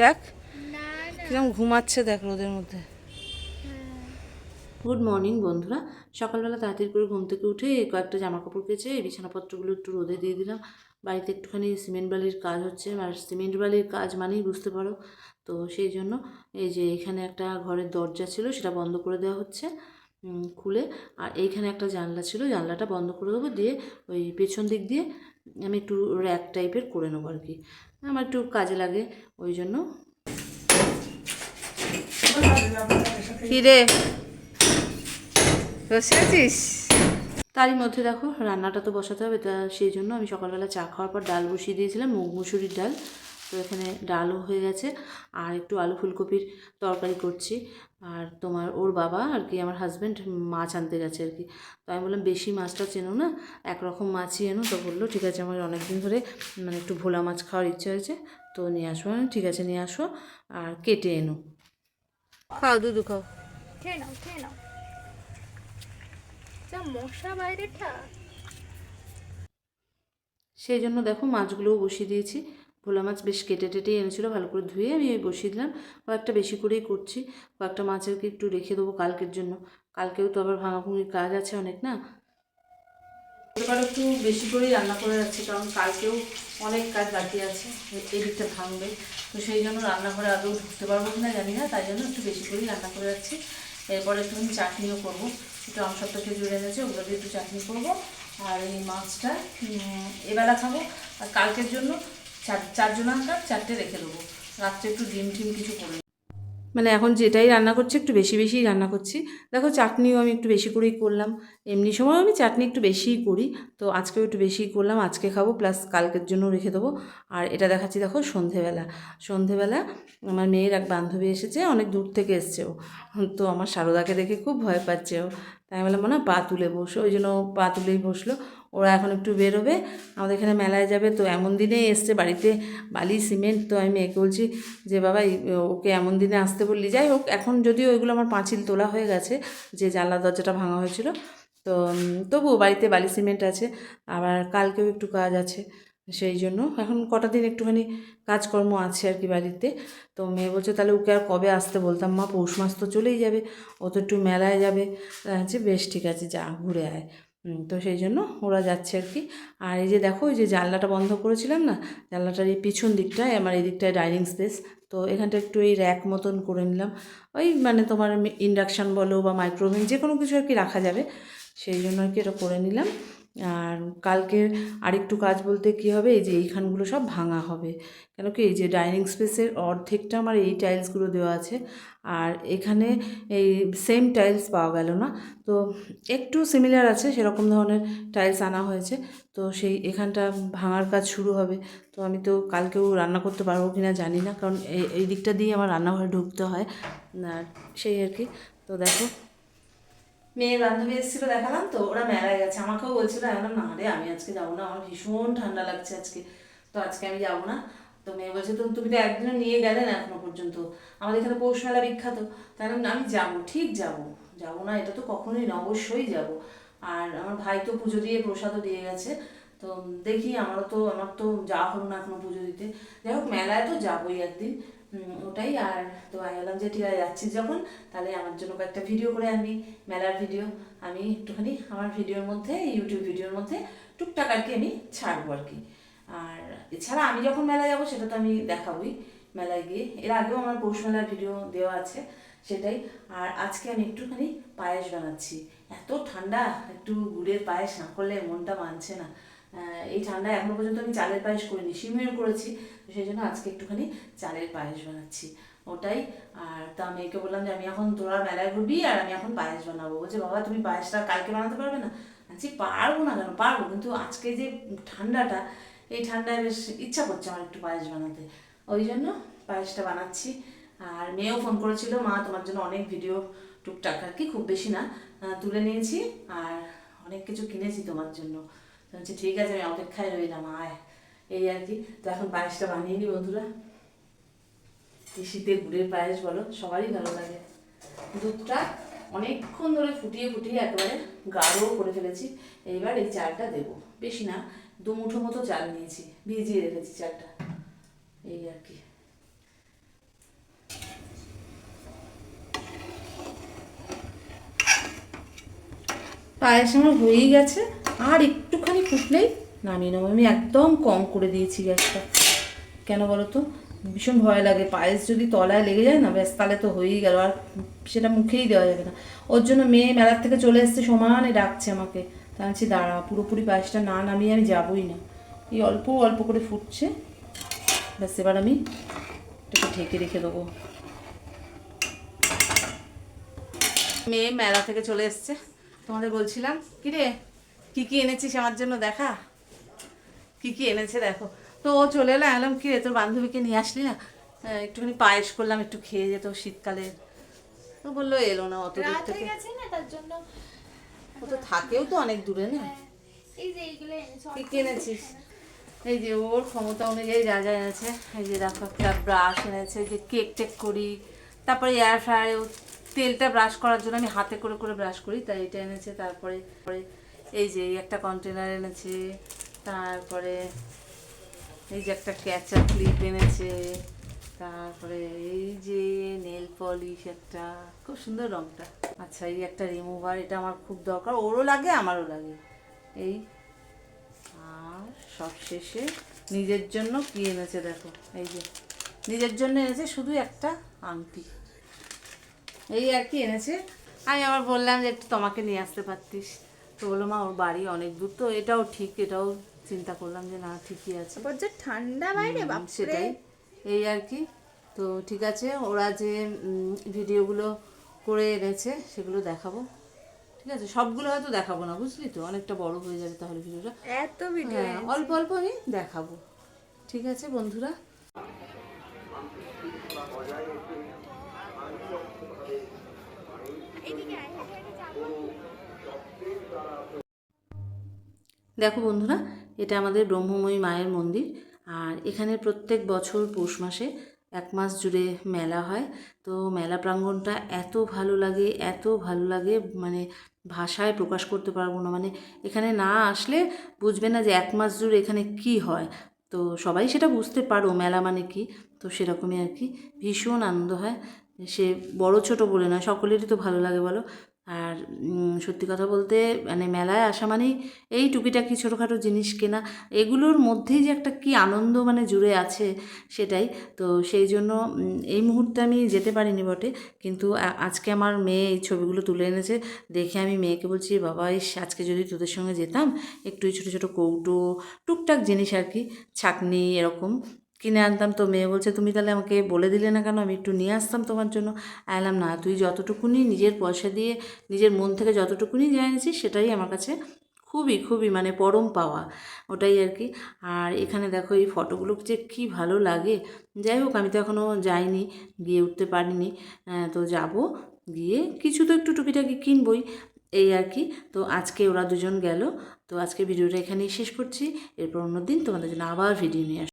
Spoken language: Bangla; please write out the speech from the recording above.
দেখ না না। কিরম ঘুমাচ্ছে দেখ রোদের মধ্যে। গুড মর্নিং বন্ধুরা। সকালবেলা তাড়াতাড়ি করে ঘুম থেকে উঠে কয়েকটা জামা কাপড় কেচে এই বিছানাপত্রগুলো একটু রোদে দিয়ে দিলাম। বাড়িতে একটুখানি সিমেন্ট বালির কাজ হচ্ছে। আর সিমেন্ট বালির কাজ মানেই বুঝতে পারো। তো সেই জন্য এই যে এখানে একটা ঘরের দরজা ছিল সেটা বন্ধ করে দেওয়া হচ্ছে খুলে। আর এইখানে একটা জানলা ছিল জানলাটা বন্ধ করে দেবো। দিয়ে ওই পেছন দিক দিয়ে আমি একটু র্যাক টাইপের করে নেব আর কি। আমার একটু কাজে লাগে, ওই জন্য। তারই মধ্যে দেখো, রান্নাটা তো বসাতে হবে, তা সেই জন্য আমি সকালবেলা চা খাওয়ার পর ডাল বসিয়ে দিয়েছিলাম মুগ মুসুরির ডাল। তো এখানে ডালও হয়ে গেছে আর একটু আলু ফুলকপির তরকারি করছি। আর তোমার ওর বাবা আর কি আমার হাজব্যান্ড মাছ আনতে গেছে আর কি। তো আমি বললাম বেশি মাছটা চেনো না একরকম মাছই এনো তো বলল ঠিক আছে আমার অনেক দিন ধরে মানে একটু ভোলা মাছ খাওয়ার ইচ্ছে হয়েছে তো নিয়ে আসব ঠিক আছে নিয়ে আসো আর কেটে এনো। খাও দুধু খাও। খেয়ে নাও খেয়ে নাও। যা মশা বাইরেটা সেই জন্য দেখো মাছগুলোও বসিয়ে দিয়েছি। ভোলা মাছ বেশ কেটে টেটে এনেছিলো, ভালো করে ধুয়ে আমি ওই বসিয়ে দিলাম। কয়েকটা বেশি করেই করছি, কয়েকটা মাছেরকে একটু রেখে দেবো কালকের জন্য। কালকেও তো আবার ভাঙাভুঙির কাজ আছে অনেক না? এবার একটু বেশি করেই রান্না করে যাচ্ছি কারণ কালকেও অনেক কাজ বাকি আছে এই দিকটা ভাঙবে। তো সেই জন্য রান্নাঘরে আদৌ ঢুকতে পারব কি না জানি না, তাই জন্য একটু বেশি করেই রান্না করে যাচ্ছি এরপরে একটু আমি চাটনিও করব, একটু আমসত্ব খেজুর এনেছে ওগুলো দিয়ে একটু চাটনি করব। আর এই মাছটা এবেলা খাব, আর কালকের জন্য চার চারজনাকার চারটে রেখে দেবো। রাত্রে একটু ডিম টিম কিছু করে মানে এখন যেটাই রান্না করছি, একটু বেশি বেশিই রান্না করছি। দেখো চাটনিও আমি একটু বেশি করেই করলাম। এমনি সময় আমি চাটনি একটু বেশিই করি, তো আজকেও একটু বেশিই করলাম। আজকে খাব, প্লাস কালকের জন্য রেখে দেবো। আর এটা দেখাচ্ছি, দেখো সন্ধেবেলা। সন্ধেবেলা আমার মেয়ের এক বান্ধবী এসেছে, অনেক দূর থেকে এসছে ও। তো আমার সারদাকে দেখে খুব ভয় পাচ্ছে ও। তাই বললাম মনে হয় পা তুলে বসো। ওই জন্য পা তুলেই বসল। ওরা এখন একটু বেরোবে, আমাদের এখানে মেলায় যাবে। তো এমন দিনেই এসছে বাড়িতে বালি, সিমেন্ট, তো আমি মেয়েকে বলছি যে, বাবা ওকে এমন দিনে আসতে বললি? যাই হোক, এখন যদিও ওইগুলো আমার পাঁচিল তোলা হয়ে গেছে, যে জানলা দরজাটা ভাঙা হয়েছিল। তো তবুও বাড়িতে বালি, সিমেন্ট আছে, আবার কালকেও একটু কাজ আছে, সেই জন্য এখন কটা দিন একটুখানি কাজকর্ম আছে আর কি বাড়িতে। তো মেয়ে বলছে, তাহলে ওকে আর কবে আসতে বলতাম? মা, পৌষ মাস তো চলেই যাবে, ও তো একটু মেলায় যাবে। বেশ ঠিক আছে, যা, ঘুরে আয়। তো সেই জন্য ওরা যাচ্ছে আর কি। আর এই যে দেখো ওই যে জানলাটা বন্ধ করেছিলাম না, জানলাটার এই পিছন দিকটায়, আমার এই দিকটায় ডাইনিং স্পেস তো এখানটা একটু এই র্যাক মতন করে নিলাম। ওই মানে তোমার ইন্ডাকশান বলো বা মাইক্রোওভেন যে কোনো কিছু আর কি রাখা যাবে, সেই জন্য আর কি এটা করে নিলাম। আর কালকে আরেকটু কাজ বলতে কি হবে? এই যে এইখানগুলো সব ভাঙা হবে। কেন কি এই যে ডাইনিং স্পেসের অর্ধেকটা আমার এই টাইলসগুলো দেওয়া আছে। আর এখানে এই সেম টাইলস পাওয়া গেল না। তো একটু সিমিলার আছে, সেরকম ধরনের টাইলস আনা হয়েছে। তো সেই এখানটা ভাঙার কাজ শুরু হবে। তো আমি তো কালকেও রান্না করতে পারব কি না জানি না। কারণ এই দিকটা দিয়ে আমার রান্নাঘরে ঢুকতে হয়। আর সেই আর কি। তো দেখো মেয়ের বান্ধবী এসেছিল দেখালাম তো, ওরা মেলায় গেছে। আমাকেও বলছিল, আমি না রে, আমি আজকে যাব না, আমার ভীষণ ঠান্ডা লাগছে আজকে, তো আজকে আমি যাব না। তো মেয়ে বলছে, তো তুমি তো একদিনও নিয়ে গেলে না এখনও পর্যন্ত? আমাদের এখানে পৌষ মেলা বিখ্যাত। তাই আমি যাব, ঠিক যাব যাব না, এটা তো কখনোই না, অবশ্যই যাব। আর আমার ভাই তো পুজো দিয়ে, প্রসাদও দিয়ে গেছে। তো দেখি, আমারও তো, আমার তো যাওয়া হলো না এখনও পুজো দিতে। যাই হোক, মেলায় তো যাবোই একদিন। ওটাই আর তো আমি বললাম যে ঠিক আছে যাচ্ছিস যখন, তাহলে আমার জন্য কয়েকটা ভিডিও করে আনবি, মেলার ভিডিও আমি একটুখানি আমার ভিডিওর মধ্যে ইউটিউব ভিডিওর মধ্যে টুকটাক আর কি আমি ছাড়বো আর কি। আর এছাড়া আমি যখন মেলায় যাব, সেটা তো আমি দেখাবোই। মেলায় গিয়ে, এর আগেও আমার পৌষ মেলার ভিডিও দেওয়া আছে, সেটাই। আর আজকে আমি একটুখানি পায়েস বানাচ্ছি। এত ঠান্ডা, একটু গুড়ের পায়েস না করলে মনটা মানছে না। এই ঠান্ডায় এখনও পর্যন্ত আমি চালের পায়েস করিনি সিমের করেছি সেই জন্য আজকে একটুখানি চালের পায়েস বানাচ্ছি। ওটাই, আর তা মেয়েকে বললাম যে আমি এখন তোরা মেলায় ঘুরবি আর আমি এখন পায়েস বানাবো। বলছে, বাবা, তুমি পায়েসটা কালকে বানাতে পারবে না? আছি পারব না কেন? পারব, কিন্তু আজকে যে ঠান্ডাটা, এই ঠান্ডায় বেশ ইচ্ছা করছে আমার একটু পায়েস বানাতে। ওই জন্য পায়েসটা বানাচ্ছি। আর মেয়েও ফোন করেছিল, মা, তোমার জন্য অনেক ভিডিও টুকটাক আর কি, খুব বেশি না তুলে নিয়েছি, আর অনেক কিছু কিনেছি তোমার জন্য। বলছি, ঠিক আছে, আমি অপেক্ষায় রইলাম, আয়। এই আর কি। তো এখন পায়েসটা বানিয়ে নি বন্ধুরা। এই শীতের গুড়ের পায়েস, বলো, সবারই ভালো লাগে। দুধটা অনেকক্ষণ ধরে ফুটিয়ে ফুটিয়ে একেবারে গাঢ় করে ফেলেছি। এইবার এই চালটা দেবো। বেশি না, দু মুঠো মতো চাল নিয়েছি, ভিজিয়ে রেখেছি চালটা। এই আর কি। পায়েস আমার হয়েই গেছে। আর একটুখানি ফুটলেই নামিয়ে নেব। আমি একদম কম করে দিয়েছি গ্যাসটা। কেন বলো তো? ভীষণ ভয় লাগে। পায়েস যদি তলায় লেগে যায় না, ব্যাস, তাহলে তো হয়েই গেল। আর সেটা মুখেই দেওয়া যাবে না। ওর জন্য মেয়ে মেলার থেকে চলে এসছে, সমানে ডাকছে আমাকে। তা আনছি দাঁড়া, পুরোপুরি পায়েসটা না নামিয়ে আমি যাবই না। এই অল্প অল্প করে ফুটছে। ব্যাস, এবার আমি একটু ঢেকে রেখে দেবো। মেয়ে মেলা থেকে চলে এসছে। তোমাদের বলছিলাম কি রে কী কী এনেছিস আমার জন্য দেখা? কি কি এনেছে দেখো। তো ও চলে এলো এলাম কি রে তোর বান্ধবীকে নিয়ে আসলি না? একটুখানি পায়েস করলাম একটু খেয়ে যেত শীতকালে। তো বলল এলো না অত দূর থেকে। তার জন্য ও তো থাকেও তো অনেক দূরে না। হ্যাঁ, এই যে কি কি এনেছিস? এই যে ওর ক্ষমতা অনুযায়ী যা যা এনেছে এই যে দেখো একটা ব্রাশ এনেছে যে কেক টেক করি তারপরে এয়ার ফ্রায়ারে তেলটা ব্রাশ করার জন্য আমি হাতে করে করে ব্রাশ করি তাই এটা এনেছে তারপরে পরে এই যে, এই একটা কন্টেনার এনেছে, তারপরে এই যে একটা ক্যাচার ক্লিপ এনেছে, তারপরে এই যে নেল পলিশ একটা, খুব সুন্দর রংটা। আচ্ছা এই একটা রিমুভার এটা আমার খুব দরকার, ওরও লাগে, আমারও লাগে। এই, আর সব শেষে নিজের জন্য কি এনেছে দেখো, এই যে, নিজের জন্য এনেছে শুধু একটা আংটি। এই আর কি এনেছে? আমি আবার বললাম যে, একটু তোমাকে নিয়ে আসতে পারতিস। তো বলল মা ওর বাড়ি অনেক দূর। তো এটাও ঠিক এটাও চিন্তা করলাম যে না ঠিকই আছে। যে ঠান্ডা বাইরে সেটাই। এই আর কি। তো ঠিক আছে ওরা যে ভিডিওগুলো করে এনেছে সেগুলো দেখাবো। ঠিক আছে সবগুলো হয়তো দেখাবো না বুঝলি তো? অনেকটা বড় হয়ে যাবে তাহলে ভিডিওটা। এত ভিডিও হ্যাঁ অল্প অল্প আমি দেখাবো। ঠিক আছে বন্ধুরা। দেখো বন্ধুরা, এটা আমাদের ব্রহ্মময়ী মায়ের মন্দির আর এখানে প্রত্যেক বছর পৌষ মাসে এক মাস জুড়ে মেলা হয়। তো মেলা প্রাঙ্গণটা এত ভালো লাগে, এত ভালো লাগে মানে ভাষায় প্রকাশ করতে পারব না। মানে এখানে না আসলে বুঝবে না যে এক মাস জুড়ে এখানে কি হয়। তো সবাই সেটা বুঝতে পারো, মেলা মানে কি? তো সেরকমই আর কি। ভীষণ আনন্দ হয়। সে বড় ছোট বলে না সকলেরই তো ভালো লাগে বলো। আর সত্যি কথা বলতে মানে মেলায় আসা মানেই এই টুকিটাকি ছোটোখাটো জিনিস কেনা, এগুলোর মধ্যেই যে একটা কি আনন্দ মানে জুড়ে আছে সেটাই। তো সেই জন্য এই মুহূর্তে আমি যেতে পারিনি বটে, কিন্তু আজকে আমার মেয়ে এই ছবিগুলো তুলে এনেছে, দেখে আমি মেয়েকে বলছি, বাবা, ইস, আজকে যদি তোদের সঙ্গে যেতাম, একটু ছোটো ছোটো কৌটো, টুকটাক জিনিস আর কি, ছাকনি এরকম কিনে আনতাম। তো মেয়ে বলছে, তুমি তাহলে আমাকে বলে দিলে না কেন? আমি একটু নিয়ে আসতাম তোমার জন্য। আলাম না, তুই যতটুকুনি নিজের পয়সা দিয়ে, নিজের মন থেকে যতটুকুনি যা এনেছিস, সেটাই আমার কাছে খুবই খুবই মানে পরম পাওয়া। ওটাই আর কি। আর এখানে দেখো এই ফটোগুলো যে কী ভালো লাগে। যাই হোক, আমি তো এখনও যাইনি, গিয়ে উঠতে পারিনি। তো যাব, গিয়ে কিছু তো একটু টুকিটাকি কিনবই, এই আর কি। তো আজকে ওরা দুজন গেল। তো আজকে ভিডিওটা এখানেই শেষ করছি। এরপর অন্য দিন তোমাদের জন্য আবার ভিডিও নিয়ে